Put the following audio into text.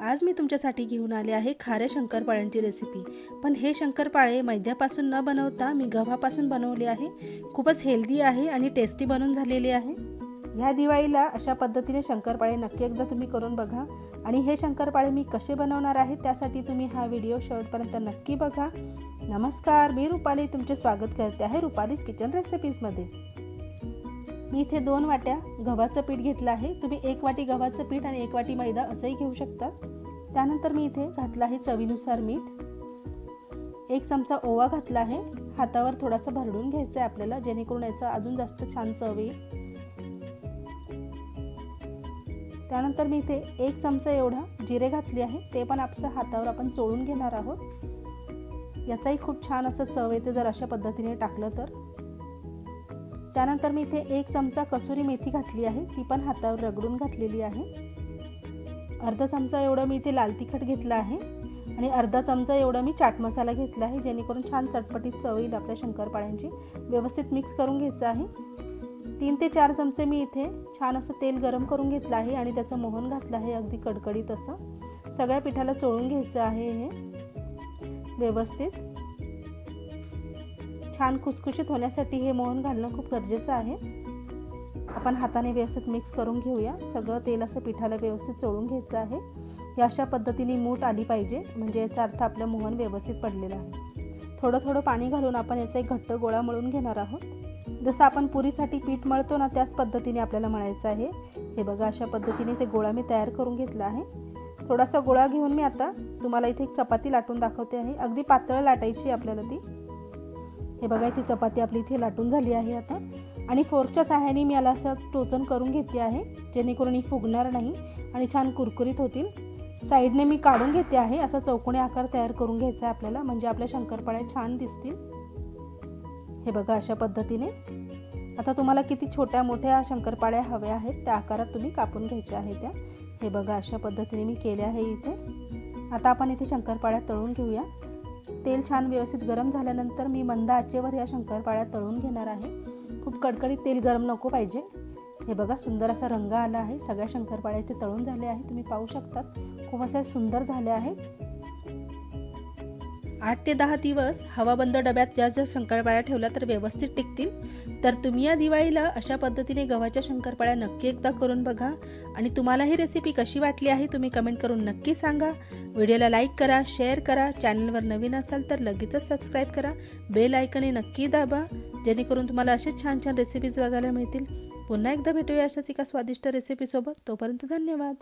आज मी तुमच्यासाठी घेऊन आले आहे खाऱ्या शंकरपाळ्यांची रेसिपी पण हे शंकरपाळे मैद्यापासून न बनवता मी गव्हापासून बनवले आहे. खूपच हेल्दी आहे आणि टेस्टी बनून झालेले आहे. ह्या दिवाळीला अशा पद्धतीने शंकरपाळे नक्की एकदा तुम्ही करून बघा. आणि हे शंकरपाळे मी कसे बनवणार आहे त्यासाठी तुम्ही हा व्हिडिओ शेवटपर्यंत नक्की बघा. नमस्कार मी रुपाली. तुमचे स्वागत करते आहे रुपालीज किचन रेसिपीजमध्ये मी इथे दोन वाट्या गव्हाचं पीठ घेतलं आहे. तुम्ही एक वाटी गव्हाचं पीठ आणि एक वाटी मैदा असंही घेऊ शकता. त्यानंतर मी इथे घातलं आहे चवीनुसार मीठ. एक चमचा ओवा घातला आहे. हातावर थोडासा भरडून घ्यायचा आहे आपल्याला जेणेकरून याचा अजून जास्त छान चव येईल. त्यानंतर मी इथे एक चमचा एवढा जिरे घातले आहे. ते पण आपल्या हातावर आपण चोळून घेणार आहोत. याचाही खूप छान असं चव येते जर अशा पद्धतीने टाकलं तर. त्यानंतर मी इथे एक चमचा कसुरी मेथी घातली आहे. ती पण हातावर रगडून घातलेली आहे. अर्धा चमचा एवढं मी इथे लाल तिखट घेतलं आहे. आणि अर्धा चमचा एवढा मी चाट मसाला घेतला आहे जेणेकरून छान चटपटीत चव येईल आपल्या शंकरपाळ्यांची. व्यवस्थित मिक्स करून घ्यायचं आहे. तीन ते चार चमचे मी इथे छान असं तेल गरम करून घेतलं आहे आणि त्याचं मोहन घातलं आहे अगदी कडकडीत असं. सगळ्या पिठाला चोळून घ्यायचं आहे हे. व्यवस्थित. छान खुसखुशीत होण्यासाठी हे मोहन घालणं खूप गरजेचं आहे. आपण हाताने व्यवस्थित मिक्स करून घेऊया. सगळं तेल असं पिठाला व्यवस्थित चोळून घ्यायचं आहे. ही अशा पद्धतीने मूठ आली पाहिजे. म्हणजे याचा अर्थ आपलं मोहन व्यवस्थित पडलेलं आहे. थोडं थोडं पाणी घालून आपण याचा एक घट्ट गोळा मळून घेणार आहोत. जसं आपण पुरीसाठी पीठ मळतो ना त्याच पद्धतीने आपल्याला मळायचं आहे. हे बघा अशा पद्धतीने ते गोळा मी तयार करून घेतला आहे. थोडासा गोळा घेऊन मी आता तुम्हाला इथे एक चपाती लाटून दाखवते आहे. अगदी पातळ लाटायची आपल्याला ती. हे बघा ती चपाती आपली इथे लाटून झाली आहे आता. आणि फोर्कच्या सहाय्याने मी याला असं टोचन करून घेते आहे जेणेकरून ही फुगणार नाही आणि छान कुरकुरीत होतील. साईडने मी काढून घेते आहे असा चौकोनी आकार तयार करून घ्यायचा आहे आपल्याला म्हणजे आपल्या शंकरपाळ्या छान दिसतील. हे बघा अशा पद्धतीने. आता तुम्हाला किती छोट्या मोठ्या शंकरपाळ्या हव्या आहेत त्या आकारात तुम्ही कापून घ्यायच्या आहे त्या. हे बघा अशा पद्धतीने मी केल्या आहे इथे. आता आपण इथे शंकरपाळ्या तळून घेऊया. तेल छान व्यवस्थित गरम झाल्यानंतर मी मंद आचेवर या शंकरपाळ्या तळून घेणार आहे. खूप कडकडीत तेल गरम नको पाहिजे. हे बघा सुंदर असा रंग आला आहे. सगळ्या शंकरपाळ्या इथे तळून झाले आहे तुम्ही पाहू शकतात. खूप अशा सुंदर झाल्या आहेत. आठ ते दहा दिवस हवाबंद डब्यात ज्या ज्या शंकरपाळ्या ठेवल्या तर व्यवस्थित टिकतील. तर तुम्ही या दिवाळीला अशा पद्धतीने गव्हाच्या शंकरपाळ्या नक्की एकदा करून बघा. आणि तुम्हाला ही रेसिपी कशी वाटली आहे तुम्ही कमेंट करून नक्की सांगा. व्हिडिओला लाईक करा शेअर करा. चॅनलवर नवीन असाल तर लगेचच सबस्क्राईब करा. बेल आयकने नक्की दाबा. जेणेकरून तुम्हाला असेच छान छान रेसिपीज बघायला मिळतील. पुन्हा एकदा भेटूया अशाच एका स्वादिष्ट रेसिपीसोबत तोपर्यंत धन्यवाद.